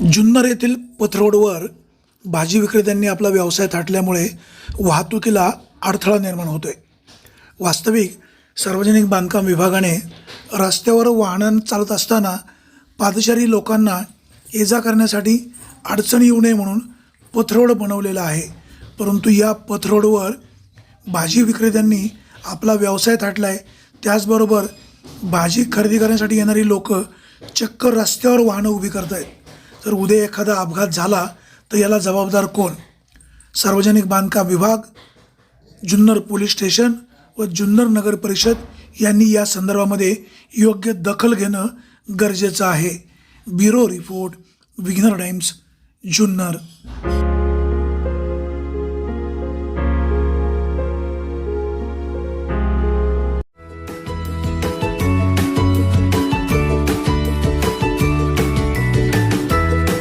जुन्नर येथील पथरोडवर भाजी विक्रेत्यांनी आपला व्यवसाय थाटल्यामुळे वाहतुकीला अडथळा निर्माण होतोय. वास्तविक सार्वजनिक बांधकाम विभागाने रस्त्यावर वाहनं चालत असताना पादचारी लोकांना ये जा करण्यासाठी अडचणी येऊ नये म्हणून पथरोड बनवलेला आहे. परंतु या पथरोडवर भाजी विक्रेत्यांनी आपला व्यवसाय थाटला आहे त्याचबरोबर भाजी खरेदी करण्यासाठी येणारी लोकं चक्क रस्त्यावर वाहनं उभी करत आहेत तर उद्या एखादा अपघात झाला तर याला जबाबदार कोण? सार्वजनिक बांधकाम विभाग जुन्नर पोलीस स्टेशन व जुन्नर नगर परिषद यांनी या संदर्भामध्ये योग्य दखल घेणं गरजेचं आहे. ब्युरो रिपोर्ट विघ्नर टाइम्स जुन्नर.